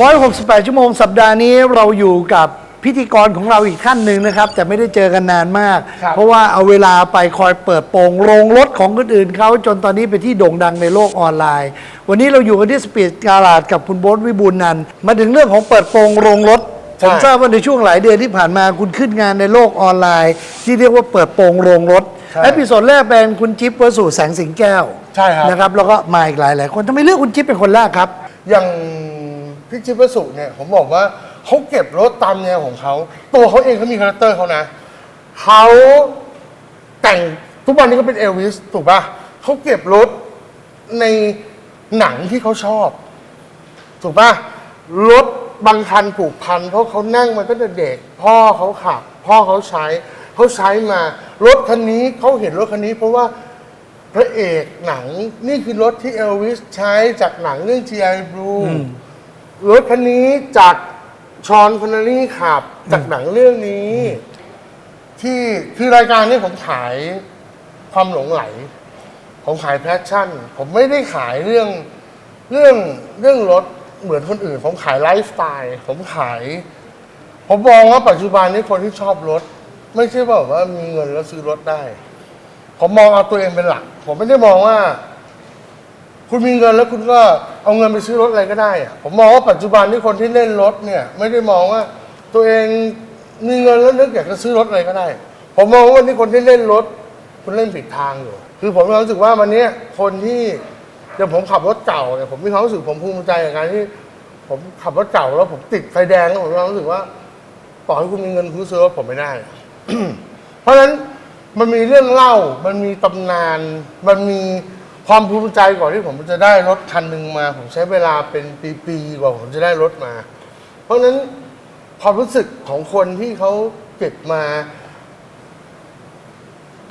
168 ชั่วโมงสัปดาห์นี้เราอยู่กับพิธีกรของเราอีกท่านหนึ่งนะครับ แต่ไม่ได้เจอกันนานมาก ครับเพราะว่าเอาเวลาไปคอยเปิดโปงโรงรถของคนอื่นเขาจนตอนนี้เป็นที่โด่งดังในโลกออนไลน์ วันนี้เราอยู่กันที่สปีดการาดกับคุณโบ๊ทวิบูลย์นันท์มาถึงเรื่องของเปิดโปงโรงรถผมใช่ทราบว่าในช่วงหลายเดือนที่ผ่านมาคุณขึ้นงานในโลกออนไลน์ ที่เรียกว่าเปิดโปงโรงรถใช่เอพิโซดแรกเป็นคุณจิ๊บวสุแสงสิงแก้วใช่ครับ นะครับแล้วก็มาอีกหลายหลายๆคนทำไมเลือกคุณจิ๊บเป็นคนแรกครับ อย่าง พี่จิ๊บประสุเนี่ยผมบอกว่าเขาเก็บรถตามแนวของเขา ตัวเขาเองเขามีคาแรคเตอร์เขานะเขาแต่งทุกวันนี้ก็เป็นเอลวิสถูกป่ะเขาเก็บรถในหนังที่เขาชอบ ถูกป่ะรถบางคันผูกพัน เพราะเขานั่งมาตั้งแต่เด็ก พ่อเขาขับ พ่อเขาใช้เขาใช้มารถคันนี้เขาเห็นรถคันนี้ เพราะว่าพระเอกหนังนี่คือรถที่เอลวิสใช้จากหนังเรื่อง G.I. Blue รถคันนี้จากชอนคอนเนลลี่ขับ จากหนังเรื่องนี้ ที่คือรายการนี้ผมขายความหลงไหล ผมขายแพชชั่น ผมไม่ได้ขายเรื่องเรื่องเรื่องรถเหมือนคนอื่น ผมขายไลฟ์สไตล์ผมขาย ผมมองว่าปัจจุบันนี้คนที่ชอบรถ ไม่ใช่ว่าแบบว่ามีเงินแล้วซื้อรถได้ ผมมองเอาตัวเองเป็นหลัก ผมไม่ได้มองว่า คุณมีเงินแล้วคุณก็เอาเงินไปซื้อรถอะไรก็ได้อะผมมองว่าปัจจุบันที่คนที่เล่นรถเนี่ยไม่ได้มองว่า ตัวเองมีเงินแล้วนึกอยากจะซื้อรถอะไรก็ได้ ผมมองว่าวันนี้คนที่เล่นรถ คุณเล่นผิดทางอยู่ คือผมมีความรู้สึกว่าวันนี้คนที่อย่างผมขับรถเก่าเนี่ยผมมีความรู้สึกผมภูมิใจกับการที่ ผมขับรถเก่าแล้วผมติดไฟแดงแล้วผมมีความรู้สึกว่าต่อให้คุณมีเงินคุณซื้อรถผมไม่ได้ เพราะฉะนั้นมันมีเรื่องเล่า มันมีตำนาน มันมี ความภูมิใจก่อนที่ผมจะได้รถคันหนึ่งมา ผมใช้เวลาเป็นปีๆกว่าผมจะได้รถมา เพราะฉะนั้นความรู้สึกของคนที่เขาเก็บมา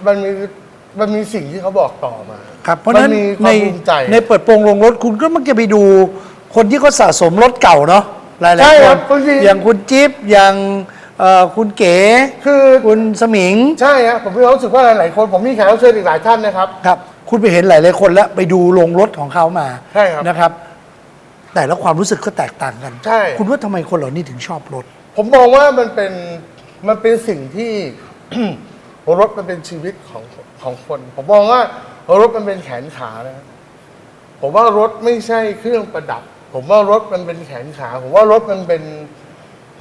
มันมีมันมีสิ่งที่เขาบอกต่อมาครับเพราะฉะนั้นมัมีคในวามภูมิใจ ในเปิดโปงโรงรถคุณก็มักจะไปดูคนที่เขาสะสมรถเก่าเนาะหลายใช่ๆคครันบจริงๆอย่างคุณจิ๊บอย่างเอ่อคุณเก๋คือ คุณสมิง ใช่ครับผมมีความรู้สึกว่าหลายๆคน ผมมีแขกรับเชิญอีกหลายท่านนะครับ ครับ คุณไปเห็นหลายๆคนแล้วไปดูโรงรถของเขามาใช่ครับ นะครับ แต่ละความรู้สึกก็แตกต่างกัน ใช่ คุณว่าทำไมคนเหล่านี้ถึงชอบรถ ผมมองว่ามันเป็นมันเป็นสิ่งที่ รถมันเป็นชีวิตของของคน ผมมองว่ารถมันเป็นแขนขานะครับผมว่ารถไม่ใช่เครื่องประดับ ผมว่ารถมันเป็นแขนขา ผมว่ารถมันเป็น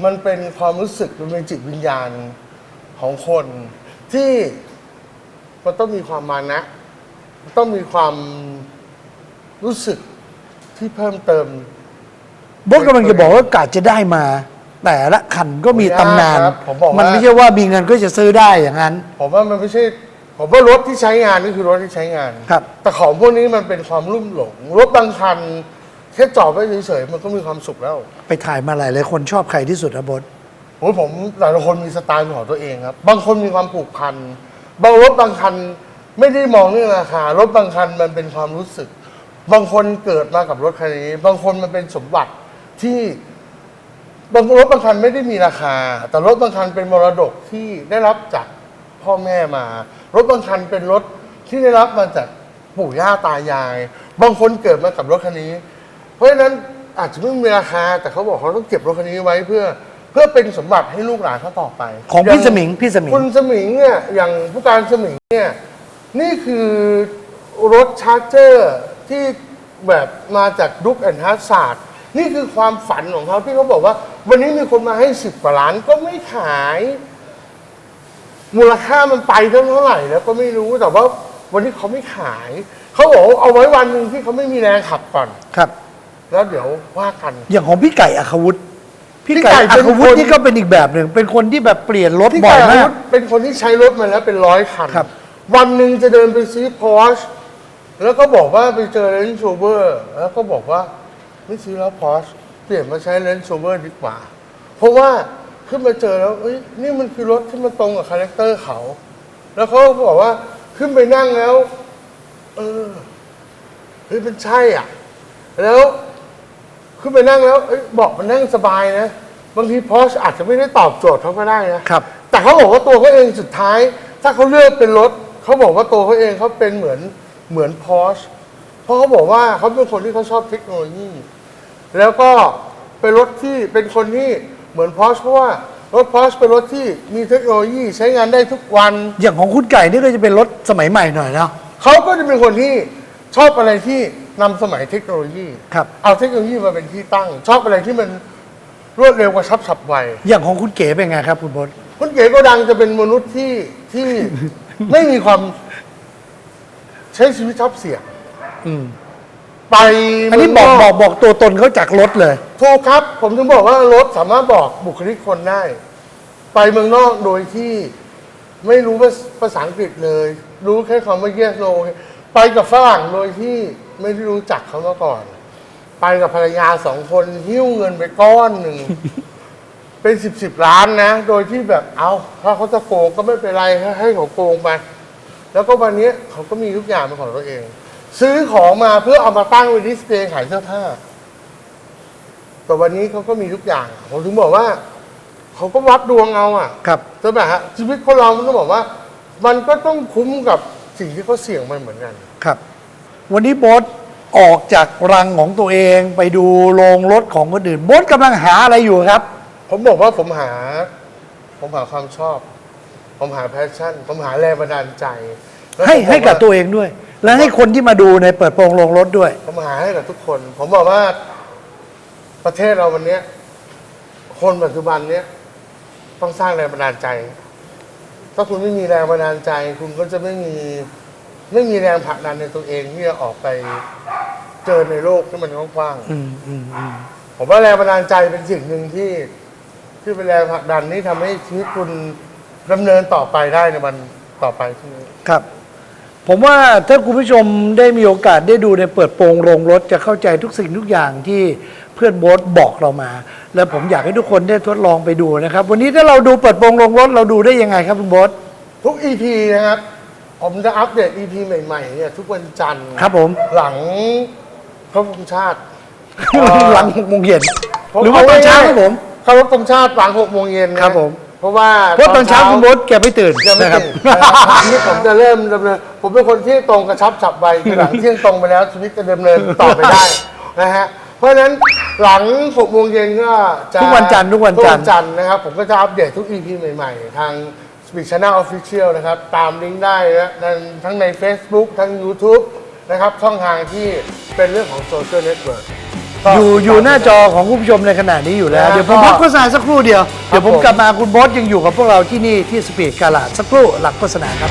มันเป็นความรู้สึกมันเป็นจิตวิญญาณของคน ที่มันต้องมีความมานะมัน ต้องมีความรู้สึกที่เพิ่มเติมบดกำลังจะบอกว่ากาจะได้มา แต่ละคันก็มีตำนานครับผมบอกว่ามั มันไม่ใช่ว่ามีเงินก็จะซื้อได้อย่างนั้น ผมว่ามันไม่ใช่ ผมว่ารถที่ใช้งานนี่คือรถที่ใช้งาน ครับ แต่ของพวกนี้มันเป็นความรุ่มหลง รถบางคันแค่จอดไว้เฉยๆมันก็มีความสุขแล้วไปถ่ายมาหลายหลายคนชอบใครที่สุดอะบดโอ้ยผมแต่ละคนมีสไตล์ของตัวเองครับ บางคนมีความผูกพัน บางรถบางคัน ไม่ได้มองเรื่องราคารถบางคันมันเป็นความรู้สึก บางคนเกิดมากับรถคันนี้ บางคนมันเป็นสมบัติที่บางรถบางคันไม่ได้มีราคา แต่รถบางคันเป็นมรดกที่ได้รับจากพ่อแม่มา รถบางคันเป็นรถที่ได้รับมาจากปู่ย่าตายาย บางคนเกิดมากับรถคันนี้ เพราะฉะนั้นอาจจะไม่มีราคา แต่เขาบอกเขาต้องเก็บรถคันนี้ไว้เพื่อ เพื่อเป็นสมบัติให้ลูกหลานเขาต่อไปของพี่ย่าสมิงพี่สมิง คุณสมิงเนี่ยอย่างผู้การสมิงเนี่ย นี่คือรถชาร์เจอร์ที่แบบมาจากดุ๊กแอนด์ฮาร์ดาร์ดนี่คือความฝันของเขาที่เขาบอกว่า วันนี้มีคนมาให้สิบกว่าล้านก็ไม่ขาย มูลค่ามันไปเท่าไหร่ แล้วก็ไม่รู้แต่ว่าวันนี้เขาไม่ขาย เขาบอกว่าเอาไว้วันหนึ่งที่เขาไม่มีแรงขับก่อน ครับ แล้วเดี๋ยวว่ากัน อย่างของพี่ไก่อัควุฒิพี่พี่ไก่ไก่อัเป็นควุฒิคนนี่ก็เป็นอีกแบบหนึ่งเป็นคนที่แบบเปลี่ยนรถพี่บ่อยไก่มาอาวุกธเป็นคนที่ใช้รถมาแล้วเป็นร้อยคันครับ วันหนึ่งจะเดินไปซื้อพอชแล้วก็บอกว่าไปเจอเลนส์โชเวอร์ แล้วก็บอกว่าไม่ซื้อแล้วพอชเปลี่ยนมาใช้เลนส์โชเวอร์ดีกว่า เพราะว่าขึ้นมาเจอแล้วเอ้ยนี่มันคือรถที่มันตรงกับคาแรคเตอร์เขา แล้วเขาก็บอกว่าขึ้นไปนั่งแล้ว เออเฮ้ยมันใช่อะ แล้ว ขึ้นไปนั่งแล้วเอ้ยเบอกมันนั่งสบายนะบางทีพอชอาจจะไม่ได้ตอบโจทย์เขาก็ได้นะครับ แต่เขาบอกว่าตัวเขาเองสุดท้าย ถ้าเขาเลือกเป็นรถ เขาบอกว่าตัวเขาเองเขาเป็นเหมือนเหมือนพอชเพราะเขาบอกว่าเขาเป็นคนที่เขาชอบเทคโนโลยี แล้วก็เป็นรถที่เป็นคนที่เหมือนพอชเพราะว่ารถพอชเป็นรถที่มีเทคโนโลยีใช้งานได้ทุกวัน อย่างของคุณไก่นี่ก็จะเป็นรถสมัยใหม่หน่อยเนาะเขาก็จะเป็นคนที่ชอบอะไรที่นำสมัยเทคโนโลยี ครับ เอาเทคโนโลยีมาเป็นที่ตั้ง ชอบอะไรที่มันรวดเร็วกระชับฉับไว อย่างของคุณเก๋เป็นไงครับคุณบด คุณเก๋โก็ดังจะเป็นมนุษย์ที่ที่ ไม่มีความใช้ชีวิตชอบเสี่ยงอืมไปอันนี้เมืบอกงบอกบอกตัวตนเขาจากรถเลย ถูกครับ ผมถึงบอกว่ารถสามารถบอกบุคลิกคนได้ ไปเมืองนอกโดยที่ไม่รู้ภาษภาษาอังกฤษเลย รู้แค่คำว่า yes no ไปกับฝรั่งโดยที่ไม่ได้รู้จักเขามาก่อน ไปกับภรรยาสองคนหิ้วเงินไปก้อนหนึ่ง เป็นสิบสิบล้านนะ โดยที่แบบเอาถ้าเขาจะโกงก็ไม่เป็นไรให้ให้เขาโกงไป แล้วก็วันนี้เขาก็มีทุกอย่างเป็นของตัวเอง ซื้อของมาเพื่อเอามาตั้งไว้ดิสเพลย์ขายเสื้อผ้า แต่วันนี้เขาก็มีทุกอย่าง ผมถึงบอกว่า เขาก็วัดดวงเอาอะครับ ใช่ไหมฮะชีวิตคนเรามันต้องบอกว่า มันก็ต้องคุ้มกับสิ่งที่เขาเสี่ยงไปเหมือนกัน ครับ วันนี้โบอสออกจากรังของตัวเองไปดูโรงรถของคนอื่นโบอสกำลังหาอะไรอยู่ครับ ผมบอกว่าผมหา ผมหาความชอบ ผมหาแพชชั่น ผมหาแรงบันดาลใจแล้วให้ผมให้กับาตัวเองด้วย และให้คนที่มาดูในเปิดโปงโรงรถด้วย ผมหาให้กับทุกคน ผมบอกว่าประเทศเราวันเนี้ย คนปัจจุบันเนี้ยต้องสร้างแรงบันดาลใจ ถ้าคุณไม่มีแรงบันดาลใจ คุณก็จะไม่มีไม่มีแรงผลักดันในตัวเองที่จะออกไปเจอในโลกที่มันกว้างอืมอืมอืมๆผมว่าแรงบันดาลใจเป็นสิ่งหนึ่งที่ ที่เป็นแรงผลักดันที่ทำให้ชีวิตคุณดำเนินต่อไปได้ในวันต่อไปที่นี้ครับ ผมว่าถ้าคุณผู้ชมได้มีโอกาสได้ดูในเปิดโปงโรงรถจะเข้าใจทุกสิ่งทุกอย่างที่เพื่อนโบ๊ทบอกเรามา แล้วผมอยากให้ทุกคนได้ทดลองไปดูนะครับ วันนี้ถ้าเราดูเปิดโปงโรงรถเราดูได้ยังไงครับคุณโบ๊ททุก EP นะครับ ผมจะอัปเดต EP ใหม่ๆเนี่ยทุกวันจันทร์ครับผมหลังพระธงชาติหลังหกโมงเย็นหรือว่าตอนเช้าครับผมเคารพธงชาติหลังหกโมงเย็นนะครับผม เพราะว่าเพราะตอนเช้าคุณโบ๊ทแกไม่ตื่นยังไม่นะครับ ตื่นนะครับนี่ผมจะเริ่มดำเนินผมเป็นคนที่ตรงกระชับฉับไวคือหลังเที่ยงตรงไปแล้วชีวิตจะดำเนินต่อไปได้นะฮะเพราะฉะนั้นหลังหกโมงเย็นก็จะทุกวันจันทร์ทุกวันจันทร์ทุกวันจันทร์นะครับ ผมก็จะอัปเดตทุก EP ใหม่ๆ ทาง Speak Channel Official นะครับ ตามลิงก์ได้นะทั้งทั้งใน Facebook ทั้ง YouTube นะครับ ช่องทางที่เป็นเรื่องของโซเชียลเน็ตเวิร์ก อยู่อยู่หน้าจอของคุณผู้ชมในขณะนี้อยู่แล้วนะเดี๋ยวผมก็พักโฆษณาสักครู่เดียว เดี๋ยวผมผมกลับมาคุณโบ๊ทยังอยู่กับพวกเราที่นี่ที่สปีดกาลาดสักครู่หลังโฆษณาครับ